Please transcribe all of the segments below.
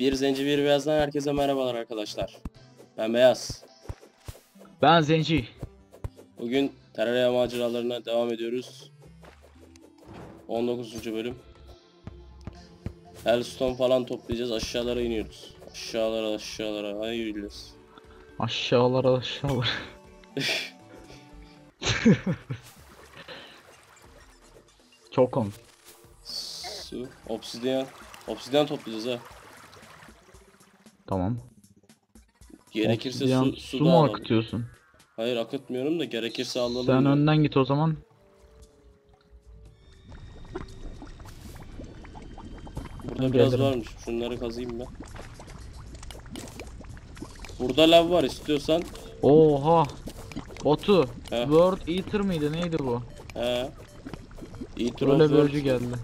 Bir Zenci Bir Beyaz'dan herkese merhabalar arkadaşlar. Ben Beyaz. Ben Zenci. Bugün Terraria maceralarına devam ediyoruz. 19. bölüm. Hellstone falan toplayacağız. Aşağılara iniyoruz. Aşağılara aşağılara. Hayır yürüyoruz. Aşağılara aşağılara. Çok komik. Su. Obsidyen. Obsidyen toplayacağız ha. Tamam. Gerekirse su, su, su da mu alalım. akıtıyorsun? Hayır akıtmıyorum da gerekirse alalım. Sen da. önden git o zaman. Burada biraz gelirim. varmış. Şunları kazıyım ben. Burada lav var istiyorsan. Oha. Otu. He. World Eater mıydı neydi bu? He. Eater Öyle of bir öcü Worlds. geldi.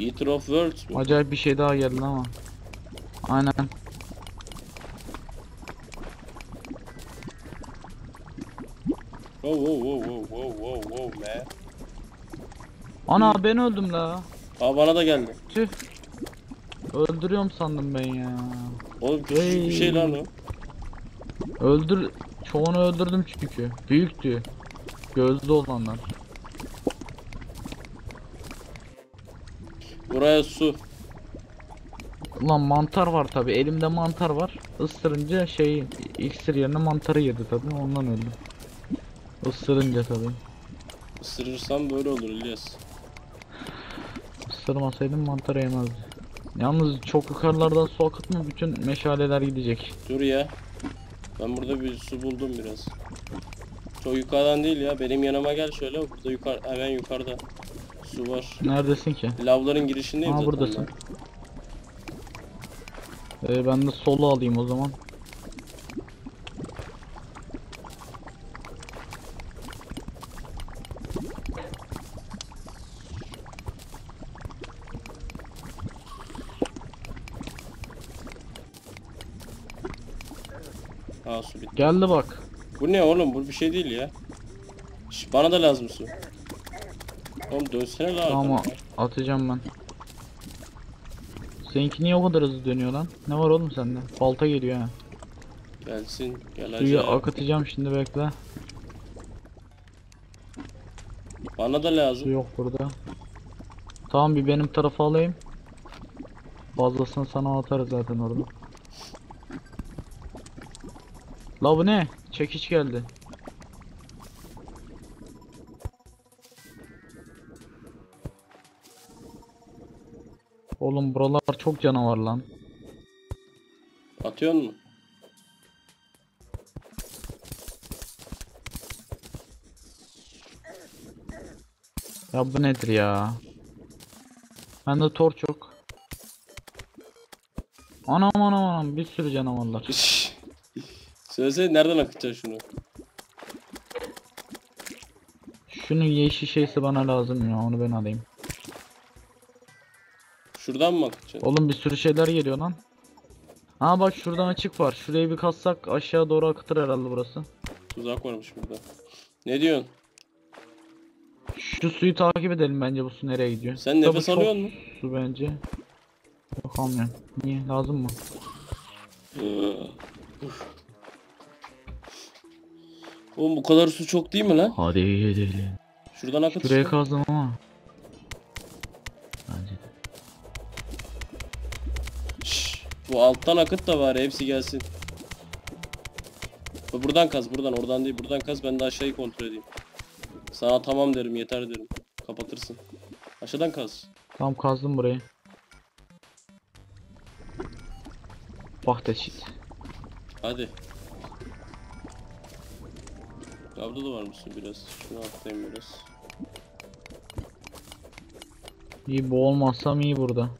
Eater of Worlds mu? Acayip bir şey daha geldi ama. Aynen. Wow wow wow wow wow wow wow man. Ana ben öldüm la. Aa bana da geldi. Tüh. Öldürüyorum sandım ben ya. Oğlum küçücük bir şey lan o. Öldür çoğunu öldürdüm çünkü. Büyüktü. Gözlü olanlar. Buraya su. Ulan mantar var tabi. Elimde mantar var. Isırınca şey iksir yerine mantarı yedi tabi. Ondan öldüm. Isırınca tabi. Isırırsam böyle olur İlyas. Isırmasaydım mantarı yemezdi. Yalnız çok yukarılardan su akıtma bütün meşaleler gidecek. Dur ya. Ben burada bir su buldum biraz. Çok yukarıdan değil ya. Benim yanıma gel şöyle. Burada yukarı hemen yukarıda su var. Neredesin ki? Lavların girişindeyim Aa, zaten. buradasın. ben. Ee, ben de solu alayım o zaman. Aa su bitti. Geldi bak. Bu ne oğlum? Bu bir şey değil ya. Şş, bana da lazım su. Oğlum dönsene la Tamam arkana. atacağım ben. Seninki niye o kadar hızlı dönüyor lan? Ne var oğlum sende? Balta geliyor ha. Gelsin. Gel Suyu akıtacağım şimdi bekle. Bana da Su lazım. yok burada. Tamam bir benim tarafa alayım. Fazlasını sana atarız zaten orada. La bu ne? Çekiç geldi. Oğlum buralar çok canavar lan. Atıyor mu? Ya bu nedir ya? Bende torç yok. Anam anam anam bir sürü canavarlar. Söylesene nereden akıtacaksın şunu? Şunun yeşil şeysi bana lazım ya onu ben alayım. Şuradan mı akıtacaksın? Oğlum bir sürü şeyler geliyor lan. Ha bak şuradan açık var. Şurayı bir kassak aşağı doğru akıtır herhalde burası. Tuzak varmış burada. Ne diyorsun? Şu suyu takip edelim bence bu su nereye gidiyor. Sen Tabii nefes çok alıyor musun? Su bence. Yok almıyorum. Niye lazım mı? Oğlum bu kadar su çok değil mi lan? Hadi gidelim. Şuradan akıt. Şuraya işte. kazdım ama. Bu alttan akıt da var hepsi gelsin. Bu Buradan kaz buradan oradan değil buradan kaz ben de aşağıyı kontrol edeyim. Sana tamam derim yeter derim. Kapatırsın. Aşağıdan kaz. Tamam kazdım burayı. Da shit. Hadi. Burada da var mısın biraz? Şunu atlayayım biraz. İyi boğulmazsam iyi burada.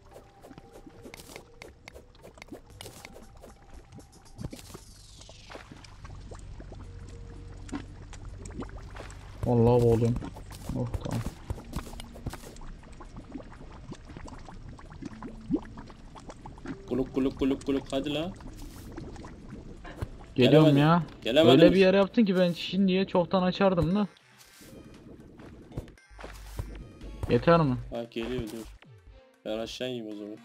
Vallahi boğuluyorum. Oh tamam. Kuluk kuluk kuluk kuluk hadi la. Geliyorum Gelemedim. ya. Gelemedim. Öyle bir yer yaptın ki ben şimdiye çoktan açardım da. Yeter mi? Ha geliyor dur. Ben aşağı ineyim o zaman.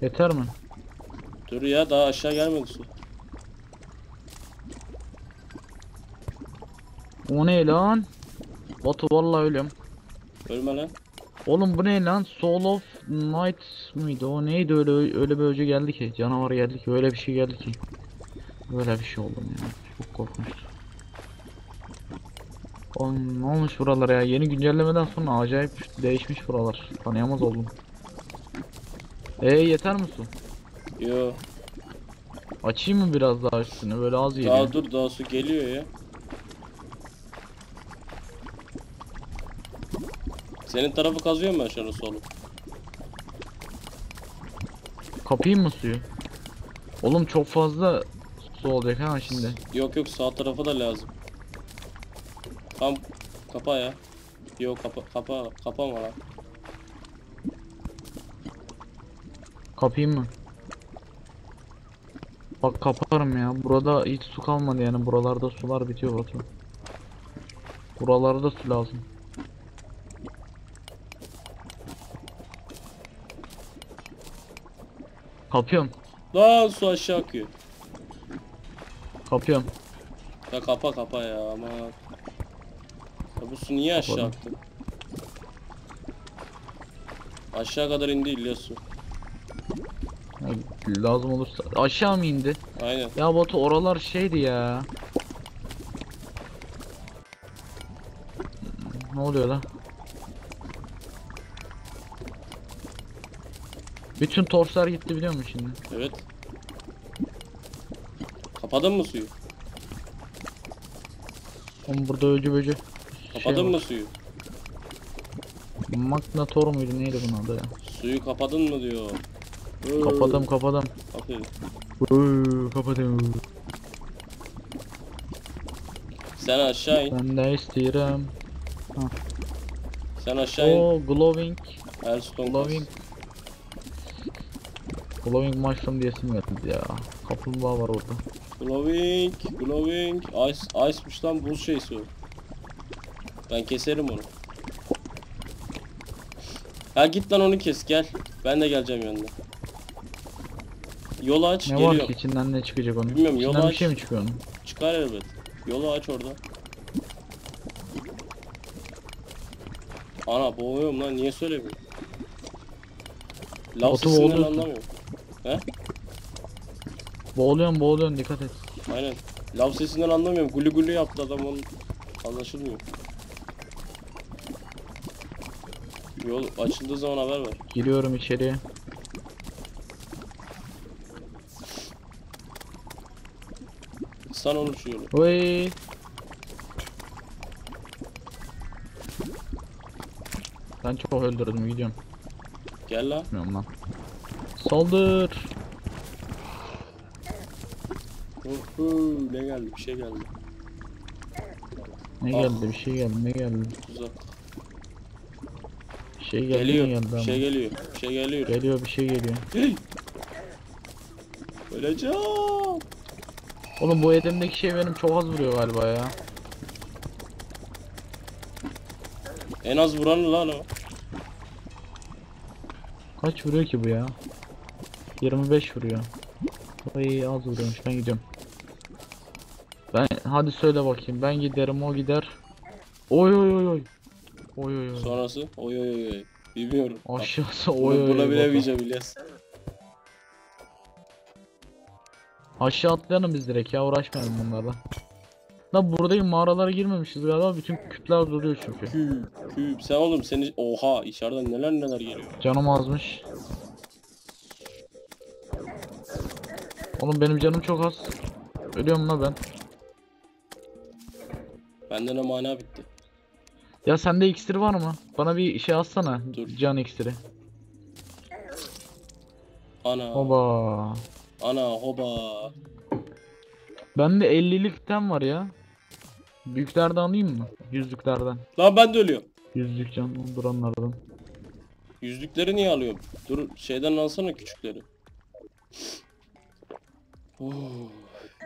Yeter mi? Dur ya daha aşağı gelmedi su. O ne lan? Batu vallahi ölüyorum. Ölme lan. Oğlum bu ne lan? Soul of Night mıydı? O neydi öyle öyle bir öcü geldi ki. Canavar geldi ki. Öyle bir şey geldi ki. Böyle bir şey oldu ya. Çok korkunçtu. Oğlum ne olmuş buralara ya? Yeni güncellemeden sonra acayip değişmiş buralar. Tanıyamaz oldum. Ee yeter mi su? Yo. Açayım mı biraz daha üstünü? Böyle az geliyor. Daha dur daha su geliyor ya. Senin tarafı kazıyor mu aşağı solu? Kapayım mı suyu? Oğlum çok fazla su olacak ha şimdi. Yok yok sağ tarafa da lazım. Tam kapa ya. Yok kapa kapa kapama lan. Kapayım mı? Bak kaparım ya. Burada hiç su kalmadı yani. Buralarda sular bitiyor Batu. Buralarda su lazım. Kapıyorum. Lan su aşağı akıyor. Kapıyorum. Ya kapa kapa ya ama. Ya bu su niye aşağı Kapadım. aktı? Aşağı kadar indi İlyas su. Ya, lazım olursa. Aşağı mı indi? Aynen. Ya Batu oralar şeydi ya. Ne oluyor lan? Bütün torçlar gitti biliyor musun şimdi? Evet. Kapadın mı suyu? Oğlum burada öcü böcü. Kapadın şey mı var. suyu? Magnator muydu neydi bunun adı ya? Suyu kapadın mı diyor. Kapadım kapadım. Aferin. Kapadım. Sen aşağı in. Ben de isterim. Sen aşağı in. O glowing, Hearthstone kas. glowing. Glowing mushroom diyesim geldi ya. Kaplumbağa var orada. Glowing, glowing. Ice, ice'mış lan buz şeysi o. Ben keserim onu. Ha git lan onu kes gel. Ben de geleceğim yanına. Yolu aç Ne var geliyorum. ki içinden ne çıkacak onun? Bilmiyorum, yolu İçinden bir aç. şey mi çıkıyor onun? Çıkar elbet. Yolu aç orada. Ana boğuyorum lan niye söylemiyorum? Lav sesinden boğuluyorsun. Anlamıyorum. Boğuluyorsun boğuluyorsun dikkat et. Aynen. Lav sesinden anlamıyorum. Gulu gulu yaptı adam onun anlaşılmıyor. Yol açıldığı zaman haber ver. Giriyorum içeriye. Sen onu şu yolu. Oy. Ben çok öldürdüm gidiyorum. Gel lan. Bilmiyorum lan. Saldır. Uhu, ne geldi? Bir şey geldi. Ne Ah. geldi bir şey geldi ne geldi. Tuzak. Bir şey geldi Geliyor. ne geldi Bir ama. şey geliyor. Bir şey geliyor. Geliyor bir şey geliyor. Hey! Öleceğim. Oğlum bu elimdeki şey benim çok az vuruyor galiba ya. En az vuran lan o. Kaç vuruyor ki bu ya? 25 vuruyor. Ay az vuruyormuş ben gidiyorum. Ben hadi söyle bakayım ben giderim o gider. Oy oy oy oy. Oy oy oy. Sonrası oy oy oy oy. Bilmiyorum. Aşağısı oy oy buna oy. bilemeyeceğim İlyas. Aşağı atlayalım biz direkt ya uğraşmayalım bunlarla. La buradayım mağaralara girmemişiz galiba bütün kütler duruyor çünkü. Küp küp. Sen oğlum seni oha içeriden neler neler geliyor. Canım azmış. Oğlum benim canım çok az. Ölüyorum la ben. Bende ne mana bitti. Ya sende iksir var mı? Bana bir şey atsana. Dur. Can iksiri. Ana. Oba. Ana hoba. Bende 50'likten var ya. Büyüklerden alayım mı? Yüzlüklerden. Lan ben de ölüyorum. Yüzlük can duranlardan. Yüzlükleri niye alıyorum? Dur şeyden alsana küçükleri.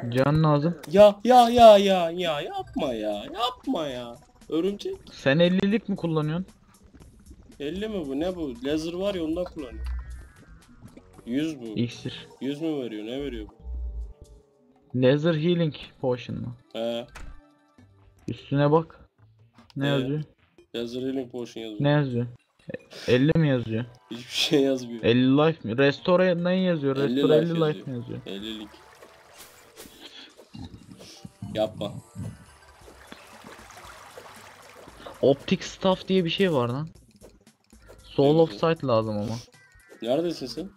Can lazım. Ya ya ya ya ya yapma ya yapma ya. Örümcek. Sen 50'lik mi kullanıyorsun? 50 mi bu ne bu? Laser var ya ondan kullanıyor. 100 bu. İksir. 100 mü veriyor ne veriyor bu? Laser Healing Potion mu? He. Üstüne bak. Ne Ee? yazıyor? Laser Healing Potion yazıyor. Ne yazıyor? E, 50 mi yazıyor? Hiçbir şey yazmıyor. 50 life mi? Restore ne yazıyor? 50 Restore 50 life life, yazıyor. mi yazıyor? 50'lik. Yapma. Optic Staff diye bir şey var lan. Soul Ne of? Sight lazım ama. Neredesin sen?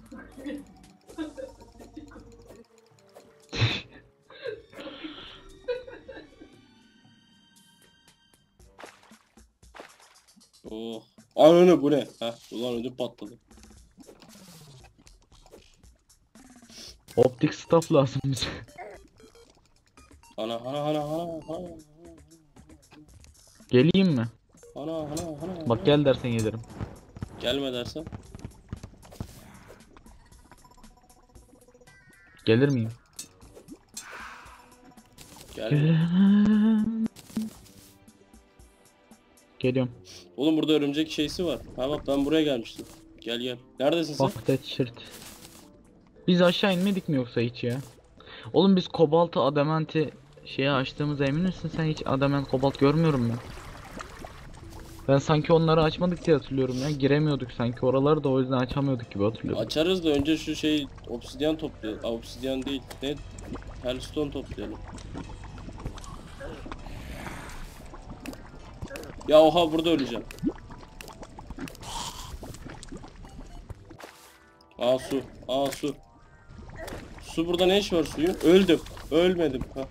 oh. Ananı bu ne? Heh, ulan ödüm patladı. Optic Staff lazım bize. Ana ana ana ana ana Geleyim mi? ana ana ana. Bak gel dersen gelirim. Gelme dersen. Gelir miyim? Gel. Geliyorum. Oğlum burada örümcek şeysi var. Ha bak ben buraya gelmiştim. Gel gel. Neredesin sen? Bak shirt. Biz aşağı inmedik mi yoksa hiç ya? Oğlum biz kobaltı adamanti şeyi açtığımıza emin misin sen hiç adamant kobalt görmüyorum ben. Ben sanki onları açmadık diye hatırlıyorum ya. Giremiyorduk sanki oraları da o yüzden açamıyorduk gibi hatırlıyorum. Açarız da önce şu şey obsidyen toplayalım. Obsidyen değil. Ne? Hellstone toplayalım. Ya oha burada öleceğim. Aa su. Aa su. Su burada ne iş var suyun? Öldüm. Ölmedim. Ha,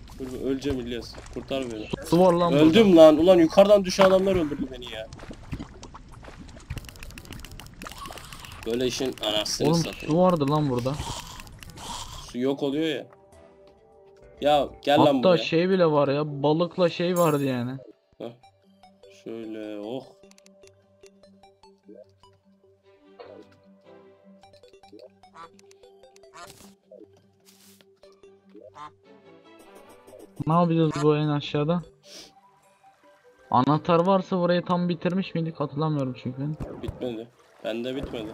öleceğim İlyas. Kurtar beni. Su var lan burada. Öldüm lan. Ulan yukarıdan düşen adamlar öldürdü beni ya. Böyle işin anasını Oğlum satayım. su vardı lan burada. Su yok oluyor ya. Ya gel lan Hatta buraya. şey bile var ya balıkla şey vardı yani. Şöyle oh. Ne yapacağız bu en aşağıda? Anahtar varsa burayı tam bitirmiş miydik hatırlamıyorum çünkü. Bitmedi. Bende bitmedi.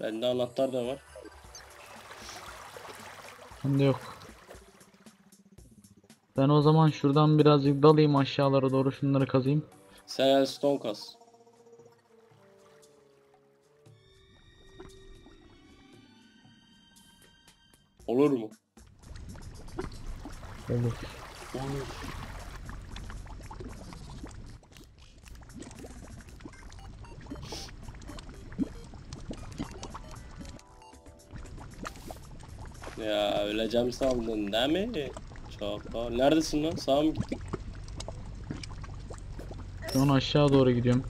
Bende anahtar da var. Bende yok. Ben o zaman şuradan birazcık dalayım aşağılara doğru şunları kazayım. Sen Hellstone kas. Olur mu? Olur. Olur. Ya öleceğim sandın değil mi? Aa, Neredesin lan? Sağa mı gittin? Şu an aşağı doğru gidiyorum.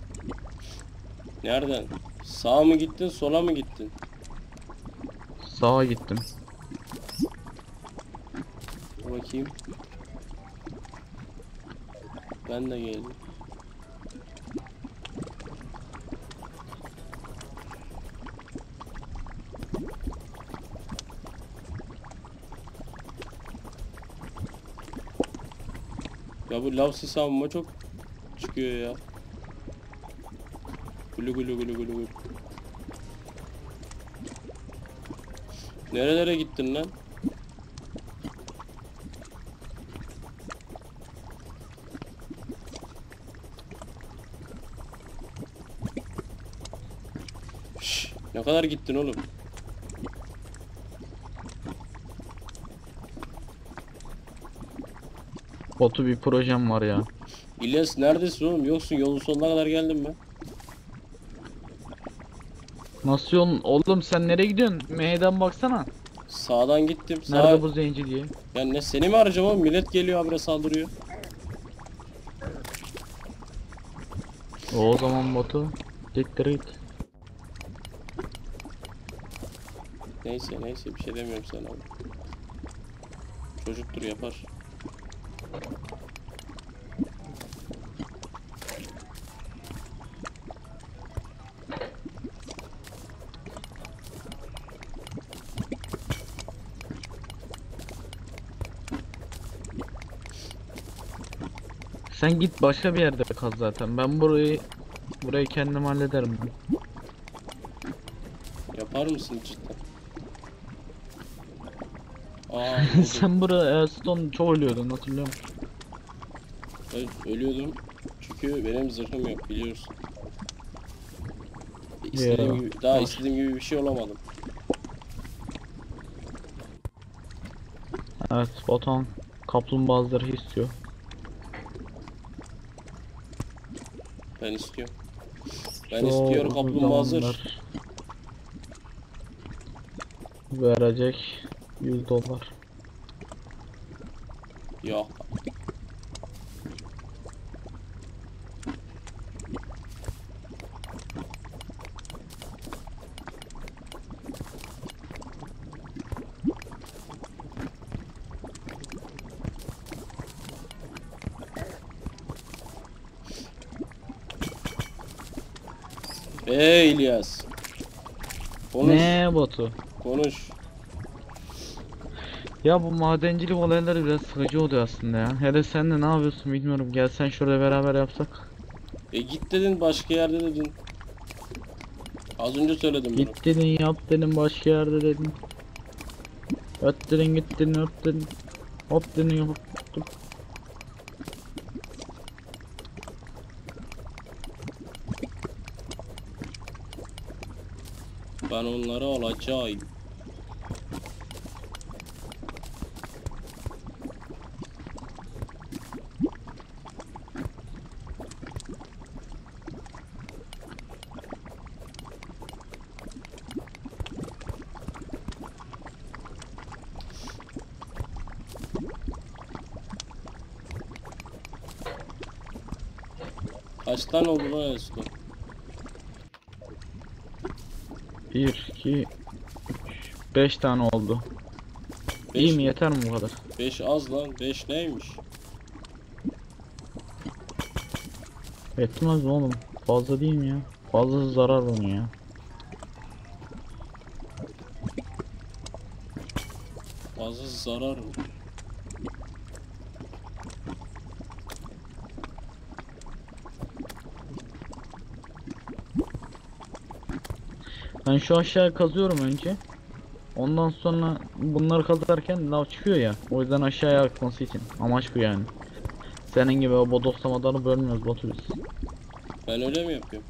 Nereden? Sağa mı gittin, sola mı gittin? Sağa gittim. Bakayım. Ben de geldim. Ya bu lav sesi amma çok çıkıyor ya. Gulu gulu gulu gulu gulu. Nerelere gittin lan? Ne kadar gittin oğlum? Botu bir projem var ya. İlyas neredesin oğlum? Yoksun yolun sonuna kadar geldim ben. Nasıl yolun? Oğlum sen nereye gidiyorsun? M'den baksana. Sağdan gittim. Sağ... Nerede bu zenci diye. Ya ne seni mi arayacağım oğlum? Millet geliyor habire saldırıyor. O zaman botu. Siktir git. Neyse neyse bir şey demiyorum sana. Çocuktur yapar. Sen git başka bir yerde kaz zaten. Ben burayı burayı kendim hallederim. Yapar mısın cidden? Aa. Sen burada Stone çok ölüyordun hatırlıyor musun? Evet, ölüyordum. Çünkü benim zırhım yok biliyorsun. İstediğim Ya, gibi, daha var. istediğim gibi bir şey olamadım. Evet Batuhan kaplumbağa zırhı istiyor. Ben istiyorum. Ben Çok istiyorum kaplumbağa zamanlar Verecek 100 dolar. Yok. Ey İlyas. Konuş, Ne Batu? konuş. Ya bu madencilik olayları biraz sıkıcı oluyor aslında ya. Hele sen de ne yapıyorsun bilmiyorum. Gel sen şurada beraber yapsak. E git dedin başka yerde dedin. Az önce söyledim bunu. Git dedin yap dedin başka yerde dedin. Öt dedin git dedin öt dedin. Hop dedin hop. Hop. Ben onları alacağım. Kaç tane oldu lan Esko? 1, 2, 3, 5 tane oldu. İyi mi yeter mi bu kadar? 5 az lan. 5 neymiş? Yetmez mi oğlum? Fazla değil mi ya? Fazla zarar bana ya. Fazla zarar mı? Ben şu aşağıya kazıyorum önce. Ondan sonra bunları kazarken lav çıkıyor ya. O yüzden aşağıya akması için. Amaç bu yani. Senin gibi o bodoslamadan bölmüyoruz Batu biz. Ben öyle mi yapıyorum?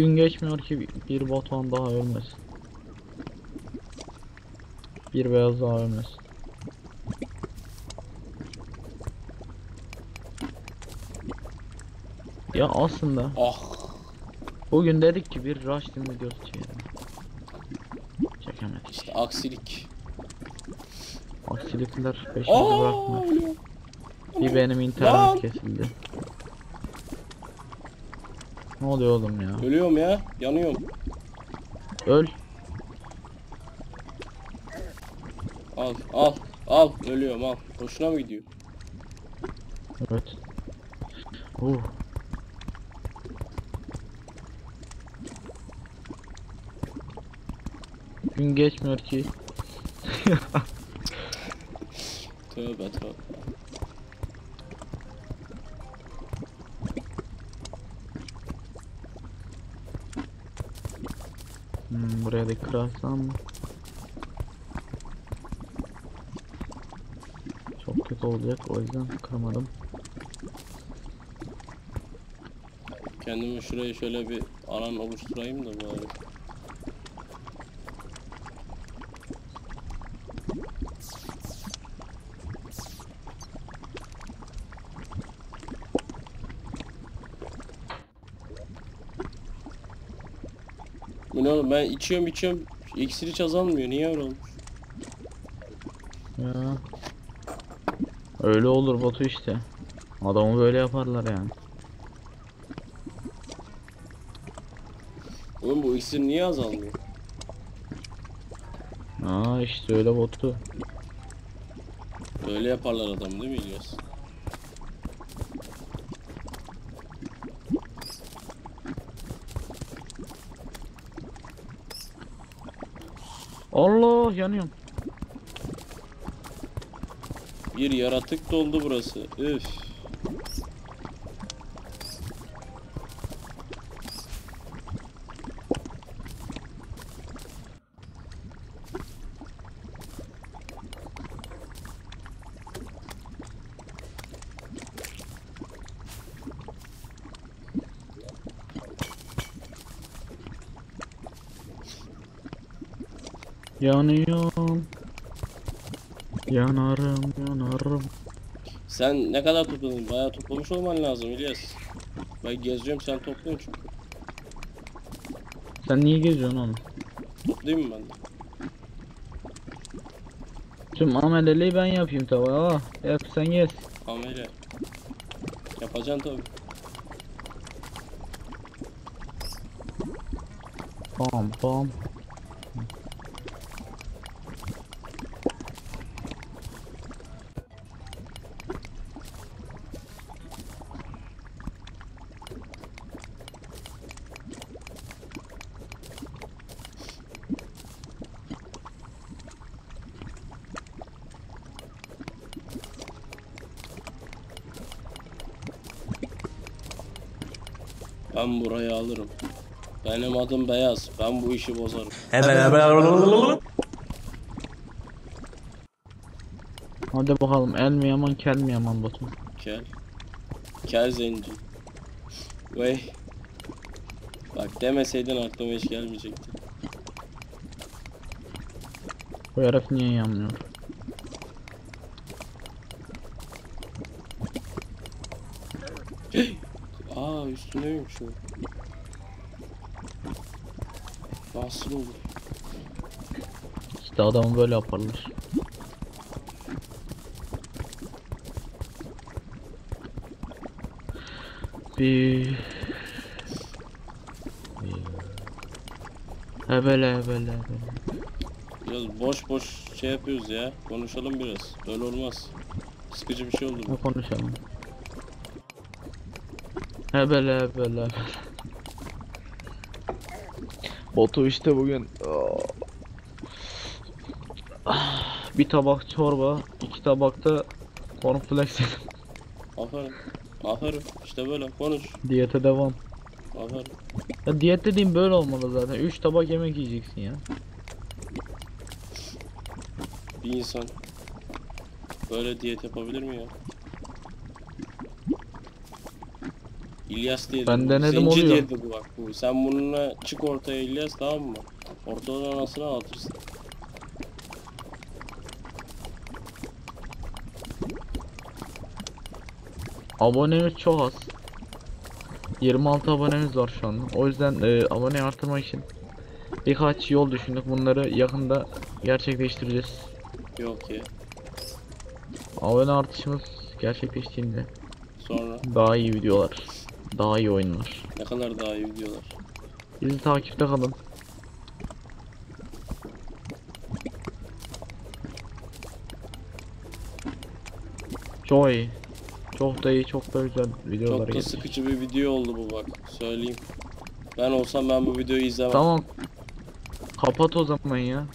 Gün geçmiyor ki bir Batuhan daha ölmesin. Bir beyaz daha ölmesin. Ya aslında Ah. bugün dedik ki bir Rush Team videosu çekelim. Çekemedik. işte aksilik. Aksilikler peşimizi Aa, bırakmıyor. Bir benim internet kesildi. Ne oluyor oğlum ya? Ölüyorum ya. Yanıyorum. Öl. Al al al. Ölüyorum al. Hoşuna mı gidiyor? Evet. Uh. Gün geçmiyor ki. Tövbe tövbe. Da kırarsam mı? Çok kötü olacak o yüzden kırmadım. Kendime şuraya şöyle bir alan oluşturayım da bari. Bu ne oğlum ben içiyorum içiyorum iksir hiç azalmıyor niye öyle olmuş? Ya. Öyle olur Batu işte. Adamı böyle yaparlar yani. Oğlum bu iksir niye azalmıyor? Aa işte öyle Batu. Öyle yaparlar adam değil mi İlyas? Allah yanıyorum. Bir yaratık doldu burası. Üf. Yanıyorum. Yanarım yanarım. Sen ne kadar topladın? Bayağı toplamış olman lazım İlyas. Ben geziyorum sen topluyorsun çünkü. Sen niye geziyorsun oğlum? Toplayayım mı ben de? Tüm ameleliği ben yapayım tabi. Aa, yap sen gez. Amele. Yapacaksın tabii. Pam pam. Ben burayı alırım. Benim adım Beyaz. Ben bu işi bozarım. Hadi bakalım el mi yaman kel mi yaman Batu? Kel. Kel zenci. Vay. Bak demeseydin aklıma hiç gelmeyecekti. Bu herif niye yanmıyor? Aa üstündeymiş o. Nasıl olur? İşte adamı böyle yaparlar. Bir... bir- Hebele hebele hebele. Biraz boş boş şey yapıyoruz ya. Konuşalım biraz. Böyle olmaz. Sıkıcı bir şey oldu bu. Ne konuşalım? Hebele hebele hebele. Botu işte bugün Ah, bir tabak çorba, iki tabakta cornflakes yedim. Aferin. Aferin. İşte böyle konuş. Diyete devam. Aferin. Ya diyet dediğim böyle olmalı zaten. 3 tabak yemek yiyeceksin ya. Bir insan böyle diyet yapabilir mi ya? İlyas diye Ben denedim, Zenci oluyor. diyeti bu bak bu. Sen bununla çık ortaya İlyas tamam mı? Ortadan anasını atırsın. Abonemiz çok az. 26 abonemiz var şu an. O yüzden e, abone arttırmak için birkaç yol düşündük. Bunları yakında gerçekleştireceğiz. Yok ya. Abone artışımız gerçekleştiğinde Sonra daha iyi videolar, daha iyi oyunlar. ne kadar daha iyi videolar. Bizi takipte kalın. Çok iyi. Çok da iyi, çok da güzel videolar Çok da gelecek. sıkıcı bir video oldu bu bak. Söyleyeyim. Ben olsam ben bu videoyu izlemem. Tamam. Kapat o zaman ya.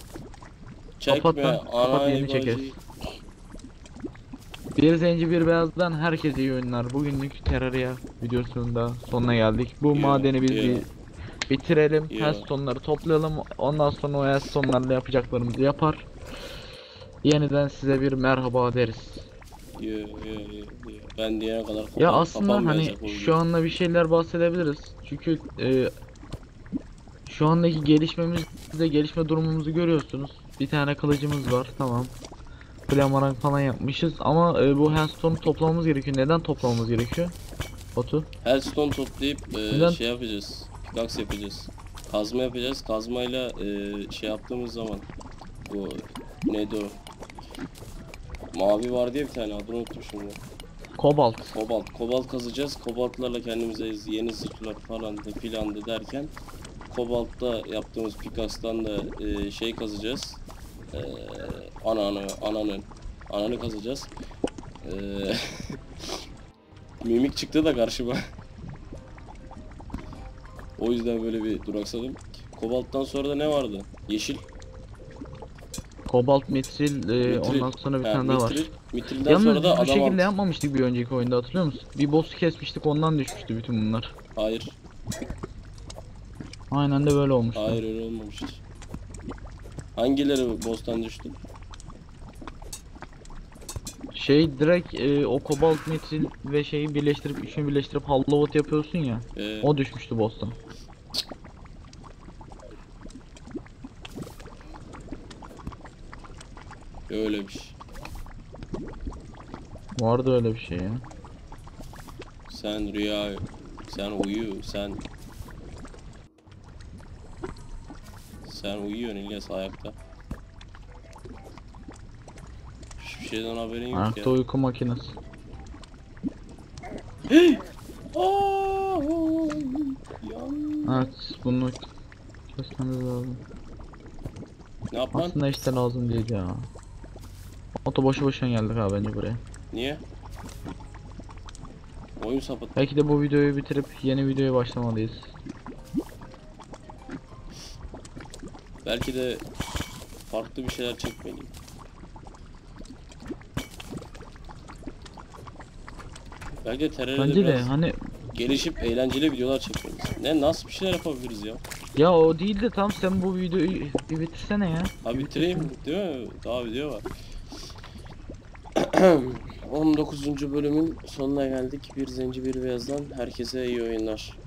Çekme. kapat lan, kapat, yeni çekeriz. Bir zenci bir beyazdan herkese iyi oyunlar. Bugünlük Terraria videosunun da sonuna geldik. Bu Yo, madeni biz bir bitirelim. Yo. Hellstone'ları toplayalım. Ondan sonra o Hellstone'larla yapacaklarımızı yapar. Yeniden size bir merhaba deriz. Yo, yo, yo. Ben kadar Ya aslında hani şu anda bir şeyler bahsedebiliriz. Çünkü e, şu andaki gelişmemizde gelişme durumumuzu görüyorsunuz. Bir tane kılıcımız var tamam. Flamarang falan yapmışız ama e, bu handstone'u toplamamız gerekiyor. Neden toplamamız gerekiyor? Batu. Hellstone toplayıp e, Neden? şey yapacağız. Pickaxe yapacağız. Kazma yapacağız. Kazmayla e, şey yaptığımız zaman bu neydi o? Mavi var diye bir tane adını unuttum şimdi. Kobalt. Kobalt. Kobalt kazacağız. Kobaltlarla kendimize yeni zırhlar falan filan derken Kobalt'ta yaptığımız pickaxe'tan da e, şey kazacağız. E, ananı, ananı, ananı kazacağız. E, mimik çıktı da karşıma. o yüzden böyle bir duraksadım. Kobalt'tan sonra da ne vardı? Yeşil. Kobalt, Mitril, e, Mitril. ondan sonra bir Ha, tane daha var. mitril, mitrilden Yalnız sonra da bu adam şekilde altı. yapmamıştık bir önceki oyunda hatırlıyor musun? Bir boss'u kesmiştik ondan düşmüştü bütün bunlar. Hayır. Aynen de böyle olmuştu. Hayır öyle olmamıştır. Hangileri boss'tan düştü? Şey direkt e, o Kobalt, Mitril ve şeyi birleştirip üçünü birleştirip Hallowed yapıyorsun ya. Ee, O düşmüştü boss'tan. öyle bir şey. Vardı öyle bir şey ya. Sen rüya, sen uyu, sen... Sen uyuyorsun İlyas ayakta. Hiçbir şeyden haberin yok Ayakta ya. uyku makinesi. Aa, yan. Evet bunu kesmemiz lazım. Ne yapman? Aslında işte lazım değil ya. Oto boşu boşuna geldik abi bence buraya. Niye? Oyun sapıt. Belki de bu videoyu bitirip yeni videoya başlamalıyız. Belki de farklı bir şeyler çekmeliyim. Belki de TRL'de Bence de biraz hani gelişip eğlenceli videolar çekmeliyiz. Ne nasıl bir şeyler yapabiliriz ya? ya o değil de tam sen bu videoyu bir bitirsene ya. Bir bitireyim değil mi? Daha video var. 19. bölümün sonuna geldik. Bir zenci bir beyazdan herkese iyi oyunlar.